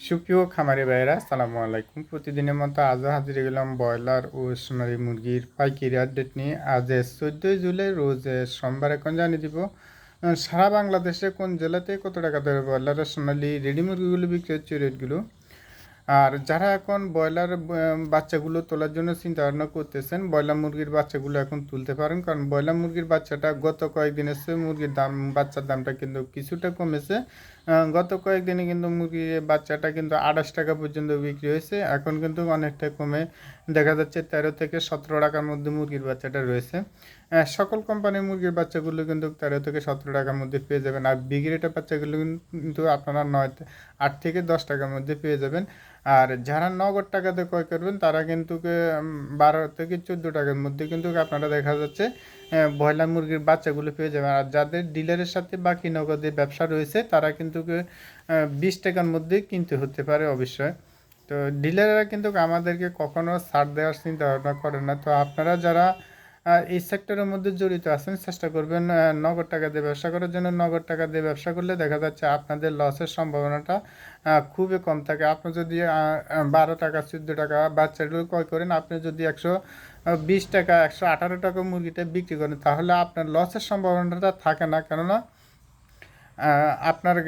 সুপ্রিয় খামারি ভাইরা সালামু আলাইকুম। প্রতিদিনের মতো আজও হাজির গেলাম ব্রয়লার ও সোনারি মুরগির পাইকারি আপডেট নিয়ে। আজ চোদ্দোই জুলাই, রোজে সোমবার। এখন জানিয়ে দিব সারা বাংলাদেশে কোন জেলাতে কত টাকা ধরে ব্রয়লার সোনালি রেডি মুরগিগুলো বিক্রি হচ্ছে, রেটগুলো? আর যারা এখন ব্রয়লার বাচ্চাগুলো তোলার জন্য চিন্তা ভাবনা করতেছেন, ব্রয়লার মুরগির বাচ্চাগুলো এখন তুলতে পারেন। কারণ ব্রয়লার মুরগির বাচ্চাটা গত কয়েকদিনের চেয়ে মুরগির দাম, বাচ্চার দামটা কিন্তু কিছুটা কমেছে। গত কয়েকদিনে কিন্তু মুরগির বাচ্চাটা কিন্তু আঠাশ টাকা পর্যন্ত বিক্রি হয়েছে। এখন কিন্তু অনেকটা কমে। দেখা যাচ্ছে তেরো থেকে সতেরো টাকার মধ্যে মুরগির বাচ্চাটা রয়েছে। সকল কোম্পানির মুরগির বাচ্চাগুলো কিন্তু তেরো থেকে সতেরো টাকার মধ্যে পেয়ে যাবেন। আর বিগ্রেটের বাচ্চাগুলো কিন্তু আপনারা নয়, আট থেকে দশ টাকার মধ্যে পেয়ে যাবেন। আর যারা নগদ টাকাতে ক্রয় করবেন, তারা কিন্তু বারো থেকে চোদ্দ টাকার মধ্যে কিন্তু আপনারা দেখা যাচ্ছে ব্রয়লার মুরগির বাচ্চাগুলো পেয়ে যাবেন। আর যাদের ডিলারের সাথে বাকি নগদে ব্যবসা রয়েছে, তারা কিন্তু বিশ টাকার মধ্যে কিনতে হতে পারে অবশ্যই। তো ডিলাররা কিন্তু আমাদেরকে কখনো ছাড় দেওয়ার চিন্তা ভাবনা করেন না। তো আপনারা যারা আহ, এই সেক্টরের মধ্যে জড়িত আছেন চেষ্টা করবেন নগদ টাকা দিয়ে ব্যবসা করার জন্য। নগদ টাকা দিয়ে ব্যবসা করলে দেখা যাচ্ছে আপনাদের লসের সম্ভাবনাটা খুবই কম থাকে। আপনি যদি বারো টাকা চোদ্দ টাকা বাচ্চাগুলো ক্রয় করেন আপনি যদি একশো বিশ টাকা একশো আঠারো টাকা মুরগিটা বিক্রি করেন তাহলে আপনার লসের সম্ভাবনাটা থাকে না। কেননা আপনার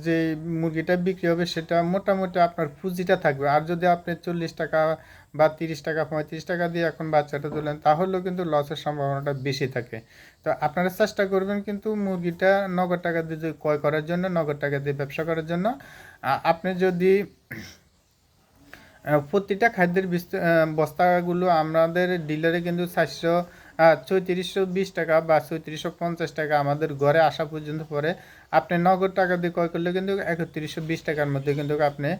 যে মুরগিটা বিক্রি হবে সেটা মোটামুটি আপনার পুঁজিটা থাকবে। আর যদি আপনি চল্লিশ টাকা বা তিরিশ টাকা, পঁয়ত্রিশ টাকা দিয়ে এখন বাচ্চাটা তোলেন, তাহলেও কিন্তু লসের সম্ভাবনাটা বেশি থাকে। তো আপনারা চেষ্টা করবেন কিন্তু মুরগিটা নগদ টাকা দিয়ে ক্রয় করার জন্য, নগদ টাকা দিয়ে ব্যবসা করার জন্য। আপনি যদি প্রতিটা খাদ্যের বিস্ত- বস্তাগুলো আমাদের ডিলারে কিন্তু চারশো চৌত্রিশশো বিশ টাকা বা চৌত্রিশশো পঞ্চাশ টাকা আমাদের ঘরে আসা পর্যন্ত পরে আপনি নগদ টাকা দিয়ে ক্রয় করলে কিন্তু একত্রিশশো বিশ টাকার মধ্যে কিন্তু আপনি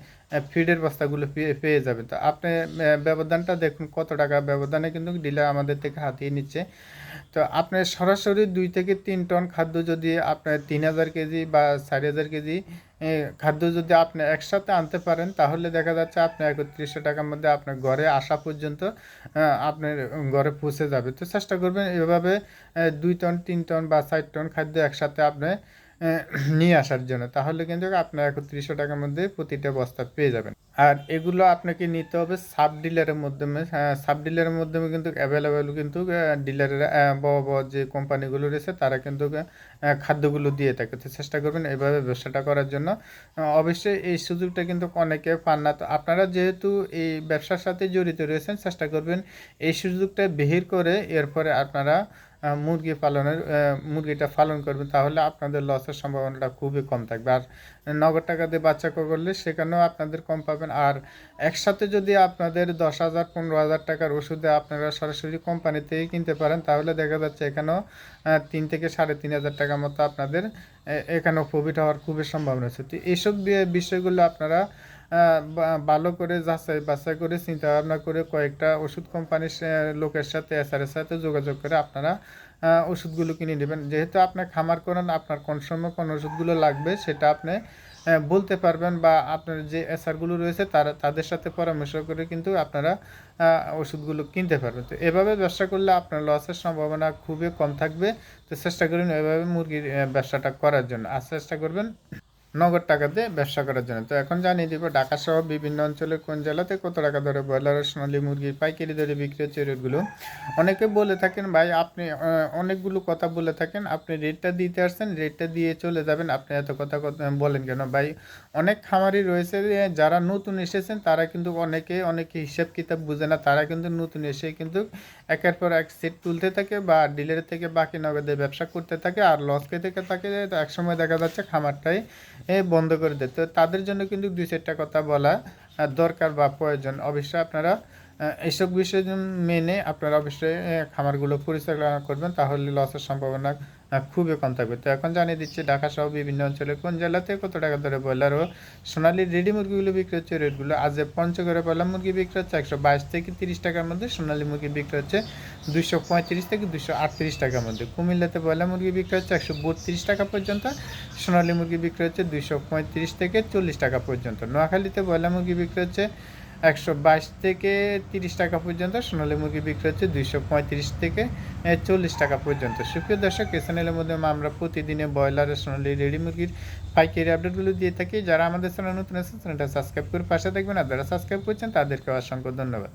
ফিডের বস্তাগুলো পেয়ে যাবেন। তো আপনি ব্যবধানটা দেখুন কত টাকা, ব্যবধানে কিন্তু ডিলার আমাদের থেকে হাতিয়ে নিচ্ছে। তো আপনি সরাসরি দুই থেকে তিন টন খাদ্য যদি আপনার তিন হাজার কেজি বা চারি হাজার কেজি খাদ্য যদি আপনি একসাথে আনতে পারেন, তাহলে দেখা যাচ্ছে আপনি একত্রিশশো টাকার মধ্যে আপনার ঘরে আসা পর্যন্ত আপনার ঘরে পৌঁছে যাবে। তো চেষ্টা করবেন এভাবে দুই টন, তিন টন বা চার টন খাদ্য একসাথে আপনি নিয়ে আসার জন্য। তাহলে কিন্তু আপনার একত্রিশশো টাকার মধ্যে প্রতিটা বস্তা পেয়ে যাবেন। আর এগুলো আপনাকে নিতে হবে সাব ডিলারের মাধ্যমে। সাব ডিলারের মাধ্যমে কিন্তু অ্যাভেলেবেল কিন্তু ডিলারের বড় বড় যে কোম্পানিগুলো রয়েছে, তারা কিন্তু খাদ্যগুলো দিয়ে থাকে। তো চেষ্টা করবেন এইভাবে ব্যবসাটা করার জন্য। অবশ্যই এই সুযোগটা কিন্তু অনেকে পান না। তো আপনারা যেহেতু এই ব্যবসার সাথে জড়িত রয়েছেন, চেষ্টা করবেন এই সুযোগটা বেহির করে এরপরে আপনারা মুরগি পালনের মুরগিটা পালন করবেন, তাহলে আপনাদের লসের সম্ভাবনাটা খুবই কম থাকবে। আর নগদ টাকা দিয়ে বাচ্চা করলে সেখানেও আপনাদের কম পাবেন। আর একসাথে যদি আপনাদের দশ হাজার, পনেরো হাজার টাকার ওষুধে আপনারা সরাসরি কোম্পানি থেকে কিনতে পারেন, তাহলে দেখা যাচ্ছে এখানেও তিন থেকে সাড়ে তিন হাজার টাকার মতো আপনাদের এখানেও প্রফিট হওয়ার খুবই সম্ভাবনা আছে। তো এইসব বিষয়গুলো আপনারা ভালো করে যাচাই বাছাই করে চিন্তা ভাবনা করে কয়েকটা ওষুধ কোম্পানির লোকের সাথে এসআরের সাথে যোগাযোগ করে আপনারা ওষুধগুলো কিনে নেবেন। যেহেতু আপনি খামার করেন, আপনার কোন সময় কোন ওষুধগুলো লাগবে সেটা আপনি বলতে পারবেন বা আপনার যে এসআরগুলো রয়েছে তারা, তাদের সাথে পরামর্শ করে কিন্তু আপনারা ওষুধগুলো কিনতে পারবেন। তো এভাবে ব্যবসা করলে আপনার লসের সম্ভাবনা খুবই কম থাকবে। তো চেষ্টা করুন এভাবে মুরগির ব্যবসাটা করার জন্য। আর চেষ্টা করবেন নগদ টাকা দিয়ে ব্যবসা করার জন্য। তো এখন জানিয়ে দিব ঢাকা সহ বিভিন্ন অঞ্চলে কোন জেলাতে কত টাকা ধরে ব্রয়লার, সোনালী মুরগি, পাইকারি দরে বিক্রি হচ্ছে রেটগুলো? অনেকে বলে থাকেন, ভাই, আপনি অনেকগুলো কথা বলে থাকেন, আপনি রেটটা দিতে আসছেন, রেটটা দিয়ে চলে যাবেন, আপনি এত কথা বলেন কেন? ভাই, অনেক খামারি রয়েছে যারা নতুন এসেছেন, তারা কিন্তু অনেকে অনেকে হিসাব কিতাব বুঝে না, তারা কিন্তু নতুন এসে কিন্তু একের পর এক সেট তুলতে থাকে বা ডিলের থেকে বাকি নগদে ব্যবসা করতে থাকে, আর লস খেতে থাকে, তো একসময় দেখা যাচ্ছে খামারটাই বন্ধ করে দেয় তো তাদের জন্য কিন্তু দুই চারটা কথা বলা দরকার বা প্রয়োজন। অবশ্যই আপনারা এইসব বিষয় মেনে আপনারা অবশ্যই খামারগুলো পরিচালনা করবেন, তাহলে লসের সম্ভাবনা খুবই কম থাকবে। তো এখন জানিয়ে দিচ্ছি ঢাকা সহ বিভিন্ন অঞ্চলে কোন জেলাতে কত টাকা ধরে ব্রয়লার ও সোনালি রেডি মুরগিগুলো বিক্রি হচ্ছে? রেটগুলো আজ পঞ্চগড়ে ব্রয়লার মুরগি বিক্রি হচ্ছে একশো বাইশ থেকে তিরিশ টাকার মধ্যে, সোনালি মুরগি বিক্রি হচ্ছে দুইশো পঁয়ত্রিশ থেকে দুশো আটত্রিশ টাকার মধ্যে। কুমিল্লাতে ব্রয়লার মুরগি বিক্রি হচ্ছে একশো বত্রিশ টাকা পর্যন্ত, সোনালী মুরগি বিক্রি হচ্ছে দুইশো পঁয়ত্রিশ থেকে চল্লিশ টাকা পর্যন্ত। নোয়াখালীতে ব্রয়লার মুরগি বিক্রি হচ্ছে একশো বাইশ থেকে তিরিশ টাকা পর্যন্ত, সোনালী মুরগি বিক্রি হচ্ছে দুইশো পঁয়ত্রিশ থেকে চল্লিশ টাকা পর্যন্ত। সুপ্রিয় দর্শক, এই চ্যানেলের মধ্যে আমরা প্রতিদিনে ব্রয়লার সোনালী রেডি মুরগির পাইকারি আপডেটগুলো দিয়ে থাকি। যারা আমাদের চ্যানেল নতুন আছে চ্যানেলটা সাবস্ক্রাইব করে পাশে দেখবেন আর যারা সাবস্ক্রাইব করছেন, তাদেরকে অসংখ্য ধন্যবাদ।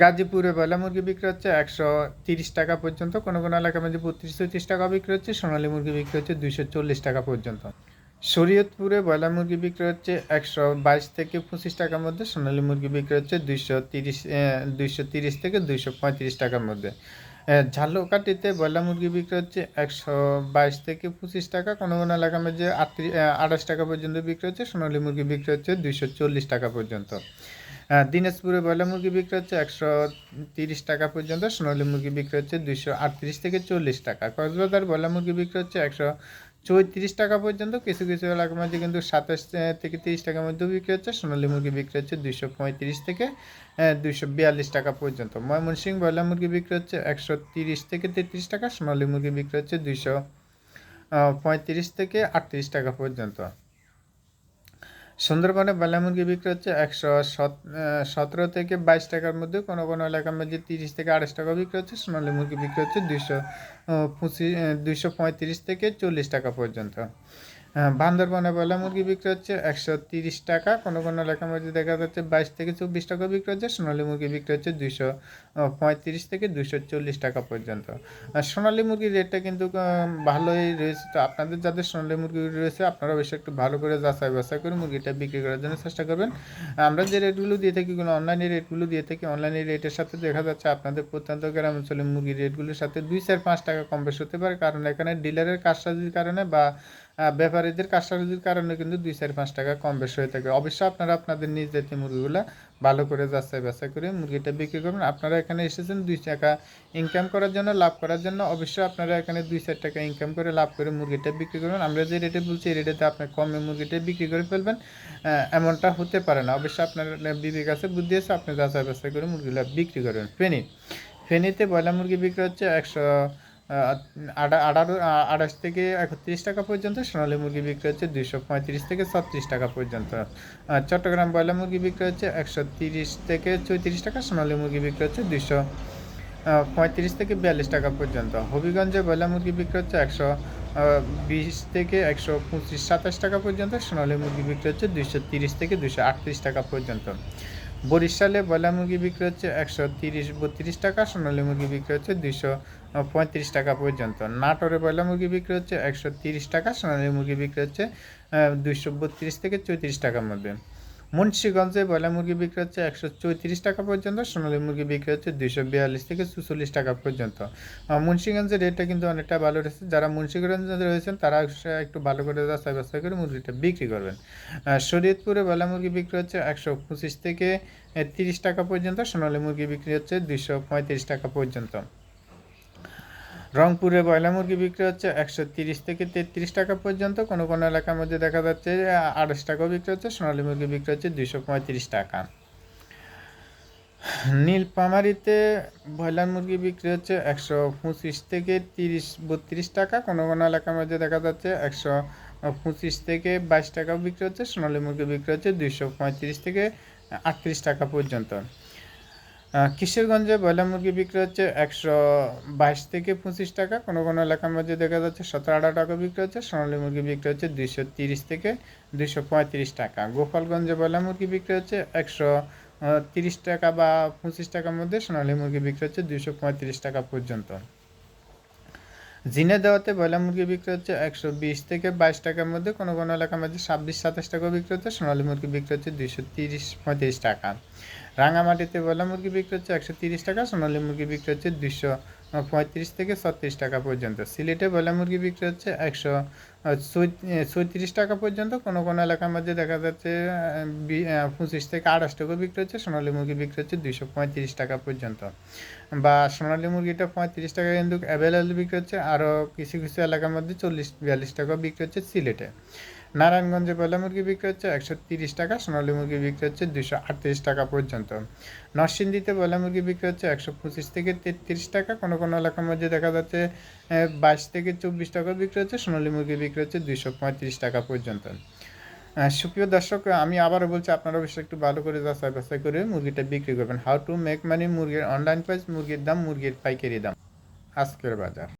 গাজীপুরে বয়লা মুরগি বিক্রি হচ্ছে একশো তিরিশ টাকা পর্যন্ত, কোনো কোনো এলাকার মধ্যে বত্রিশ চৌত্রিশ টাকা বিক্রি হচ্ছে, সোনালী মুরগি বিক্রি হচ্ছে দুইশো চল্লিশ টাকা পর্যন্ত। শরীয়তপুরে ব্রয়লার মুরগি বিক্রি হচ্ছে একশো বাইশ থেকে পঁচিশ টাকার মধ্যে, সোনালী মুরগি বিক্রি হচ্ছে দুইশো তিরিশ দুইশো তিরিশ থেকে দুইশো পঁয়ত্রিশ টাকার মধ্যে। ঝালকাঠিতে ব্রয়লার মুরগি বিক্রি হচ্ছে একশো বাইশ থেকে পঁচিশ টাকা কোনো কোনো এলাকার মধ্যে আটত্রিশ টাকা পর্যন্ত বিক্রি হচ্ছে, সোনালী মুরগি বিক্রি হচ্ছে দুইশো চল্লিশ টাকা পর্যন্ত। দিনাজপুরে ব্রয়লার মুরগি বিক্রি হচ্ছে একশো তিরিশ টাকা পর্যন্ত, সোনালী মুরগি বিক্রি হচ্ছে দুইশো আটত্রিশ থেকে চল্লিশ টাকা। কক্সবাজার ব্রয়লার মুরগি বিক্রি হচ্ছে একশো চৌত্রিশ টাকা পর্যন্ত, কিছু কিছু এলাকার মধ্যে কিন্তু সাতাশ থেকে তিরিশ টাকার মধ্যে বিক্রি হচ্ছে। সোনালি মুরগি বিক্রি হচ্ছে দুইশো পঁয়ত্রিশ থেকে দুইশো বিয়াল্লিশ টাকা পর্যন্ত। ময়মনসিং ব্রয়লার মুরগি বিক্রি হচ্ছে একশো তিরিশ থেকে তেত্রিশ টাকা, সোনালি মুরগি বিক্রি হচ্ছে দুইশো পঁয়ত্রিশ থেকে আটত্রিশ টাকা পর্যন্ত। সুন্দরবনে বেলা মুরগি বিক্রি হচ্ছে একশো সতেরো থেকে বাইশ টাকার মধ্যে। কোনো কোনো এলাকার মধ্যে তিরিশ থেকে আড়াইশ টাকা বিক্রি হচ্ছে। সোনালী মুরগি বিক্রি হচ্ছে দুইশো পঁচিশ দুইশো পঁয়ত্রিশ থেকে চল্লিশ টাকা পর্যন্ত। বান্দরবনে বয়লা মুরগি বিক্রি হচ্ছে একশো তিরিশ টাকা। কোনো কোনো এলাকার মধ্যে দেখা যাচ্ছে বাইশ থেকে চব্বিশ টাকা বিক্রি হচ্ছে, সোনালী মুরগি বিক্রি হচ্ছে দুইশো পঁয়ত্রিশ থেকে দুইশো চল্লিশ টাকা পর্যন্ত। সোনালী মুরগির রেটটা কিন্তু ভালোই রয়েছে। তো আপনাদের যাদের সোনালী মুরগি রয়েছে, আপনারা অবশ্যই একটু ভালো করে যাচাই বাছাই করে মুরগিটা বিক্রি করার জন্য চেষ্টা করবেন। আমরা যে রেটগুলো দিয়ে থাকি, কোনো অনলাইনে রেটগুলো দিয়ে থাকি, অনলাইনে রেটের সাথে দেখা যাচ্ছে আপনাদের প্রত্যন্ত গ্রাম অঞ্চলে মুরগির রেটগুলোর সাথে দুই চার পাঁচ টাকা কম বেশ হতে পারে। কারণ এখানে ডিলারের কাজসাজির কারণে বা ব্যাপারীদের কাজসাজির কারণে কিন্তু দুই চার পাঁচ টাকা কম বেশি হয়ে থাকে। অবশ্যই আপনারা আপনাদের নিজ জাতীয় মুরগিগুলো ভালো করে যাচাই বাছাই করে মুরগিটা বিক্রি করবেন। আপনারা এখানে এসেছেন দুই টাকা ইনকাম করার জন্য, লাভ করার জন্য। অবশ্যই আপনারা এখানে দুই চার টাকা ইনকাম করে লাভ করে মুরগিটা বিক্রি করবেন। আমরা যে রেটে বলছি, এই রেটেতে আপনি কমে মুরগিটা বিক্রি করে ফেলবেন। এমনটা হতে পারে না। অবশ্যই আপনার বিবেক আছে, বুদ্ধি আছে, আপনি যাচাই বাছাই করে মুরগিগুলো বিক্রি করবেন। ফেনি, ফেনিতে ব্রয়লার মুরগি বিক্রি হচ্ছে একশো আঠারো আঠাশ থেকে একত্রিশ টাকা পর্যন্ত, সোনালী মুরগি বিক্রি হচ্ছে দুইশো পঁয়ত্রিশ থেকে ছত্রিশ টাকা পর্যন্ত। চট্টগ্রাম ব্রয়লার মুরগি বিক্রি হচ্ছে একশো তিরিশ থেকে চৌত্রিশ টাকা, সোনালী মুরগি বিক্রি হচ্ছে দুইশো পঁয়ত্রিশ থেকে বিয়াল্লিশ টাকা পর্যন্ত। হবিগঞ্জে ব্রয়লার মুরগি বিক্রি হচ্ছে একশো বিশ থেকে একশো পঁচিশ, সাতাশ টাকা পর্যন্ত, সোনালী মুরগি বিক্রি হচ্ছে দুইশো তিরিশ থেকে দুইশো আটত্রিশ টাকা পর্যন্ত। বরিশালে ব্রয়লার মুরগি বিক্রি হচ্ছে একশো তিরিশ, বত্রিশ টাকা, সোনালী মুরগি বিক্রি হচ্ছে দুইশো পঁয়ত্রিশ টাকা পর্যন্ত। নাটোরে ব্রয়লার মুরগি বিক্রি হচ্ছে একশো তিরিশ টাকা, সোনালী মুরগি বিক্রি হচ্ছে দুইশো বত্রিশ থেকে চৌত্রিশ টাকার মধ্যে। মুন্সীগঞ্জে ব্রয়লার মুরগি বিক্রি হচ্ছে একশো চৌত্রিশ টাকা পর্যন্ত, সোনালী মুরগি বিক্রি হচ্ছে দুইশো বিয়াল্লিশ থেকে চুচল্লিশ টাকা পর্যন্ত। মুন্সীগঞ্জের রেটটা কিন্তু অনেকটা ভালো রয়েছে। যারা মুন্সীগঞ্জে রয়েছেন, তারা একটু ভালো করে রাস্তায় বাছাই করে মুরগিটা বিক্রি করবেন। শরীয়তপুরে ব্রয়লার মুরগি বিক্রি হচ্ছে একশো পঁচিশ থেকে তিরিশ টাকা পর্যন্ত, সোনালী মুরগি বিক্রি হচ্ছে দুইশো পঁয়ত্রিশ টাকা পর্যন্ত। রংপুরে ব্রয়লার মুরগি বিক্রি হচ্ছে একশো তিরিশ থেকে তেত্রিশ টাকা পর্যন্ত। কোনো কোনো এলাকার মধ্যে দেখা যাচ্ছে আড়াইশ টাকাও বিক্রি হচ্ছে, সোনালী মুরগি বিক্রি হচ্ছে দুইশো পঁয়ত্রিশ টাকা। নীলপামারিতে ব্রয়লার মুরগি বিক্রি হচ্ছে একশো পঁচিশ থেকে তিরিশ, বত্রিশ টাকা। কোনো কোনো এলাকার মধ্যে দেখা যাচ্ছে একশো পঁচিশ থেকে বাইশ টাকাও বিক্রি হচ্ছে, সোনালী মুরগি বিক্রি হচ্ছে দুইশো পঁয়ত্রিশ থেকে আটত্রিশ টাকা পর্যন্ত। কিশোরগঞ্জে ব্রয়লার মুরগি বিক্রি হচ্ছে একশো বাইশ থেকে পঁচিশ টাকা। কোনো কোনো এলাকার মধ্যে দেখা যাচ্ছে সতেরো, আঠারো টাকা বিক্রি হচ্ছে। সোনালী মুরগি বিক্রি হচ্ছে দুইশো তিরিশ থেকে দুইশো পঁয়ত্রিশ টাকা। গোপালগঞ্জে ব্রয়লার মুরগি বিক্রি হচ্ছে একশো তিরিশ টাকা বা পঁচিশ টাকার মধ্যে সোনালী মুরগি বিক্রি হচ্ছে দুইশো পঁয়ত্রিশ টাকা পর্যন্ত। জিনে দেওয়াতে ব্রয়লার মুরগি বিক্রি হচ্ছে একশো বিশ থেকে বাইশ টাকার মধ্যে। কোনো কোনো এলাকার মধ্যে ছাব্বিশ, সাতাশ টাকাও বিক্রি হচ্ছে। সোনালী মুরগি বিক্রি হচ্ছে দুইশো তিরিশ, পঁয়ত্রিশ টাকা। রাঙামাটিতে ব্রয়লার মুরগি বিক্রি হচ্ছে একশো তিরিশ টাকা, সোনালী মুরগি বিক্রি হচ্ছে দুইশো পঁয়ত্রিশ থেকে ছত্রিশ টাকা পর্যন্ত। সিলেটে ব্রয়লার মুরগি বিক্রি হচ্ছে একশো ছত্রিশ টাকা পর্যন্ত কোনো কোনো এলাকার মধ্যে দেখা যাচ্ছে পঁচিশ থেকে আঠাশ টাকা বিক্রি হচ্ছে, সোনালী মুরগি বিক্রি হচ্ছে দুইশো পঁয়ত্রিশ টাকা পর্যন্ত। বা সোনালী মুরগিটা পঁয়ত্রিশ টাকা কিন্তু অ্যাভেলেবেল বিক্রি হচ্ছে আরও কিছু কিছু এলাকার মধ্যে চল্লিশ, বিয়াল্লিশ টাকা বিক্রি হচ্ছে সিলেটে। নারায়ণগঞ্জে বয়লা মুরগি বিক্রি হচ্ছে? একশো তিরিশ টাকা, সোনালী মুরগি বিক্রি হচ্ছে দুশো আটত্রিশ টাকা পর্যন্ত। নরসিংদীতে বয়লা মুরগি বিক্রি হচ্ছে একশো পঁচিশ থেকে তেত্রিশ টাকা। কোনো কোনো এলাকার মধ্যে দেখা যাচ্ছে বাইশ থেকে চব্বিশ টাকা বিক্রি হচ্ছে, সোনালী মুরগি বিক্রি হচ্ছে দুশো পঁয়ত্রিশ টাকা পর্যন্ত। সুপ্রিয় দর্শক, আমি আবারও বলছি, আপনারা অবশ্যই একটু ভালো করে যাচাই বাছাই করে মুরগিটা বিক্রি করবেন। হাউ টু মেক মানি মুরগির অনলাইন প্রাইস মুরগির দাম, মুরগির পাইকারি দাম। আজকের বাজার।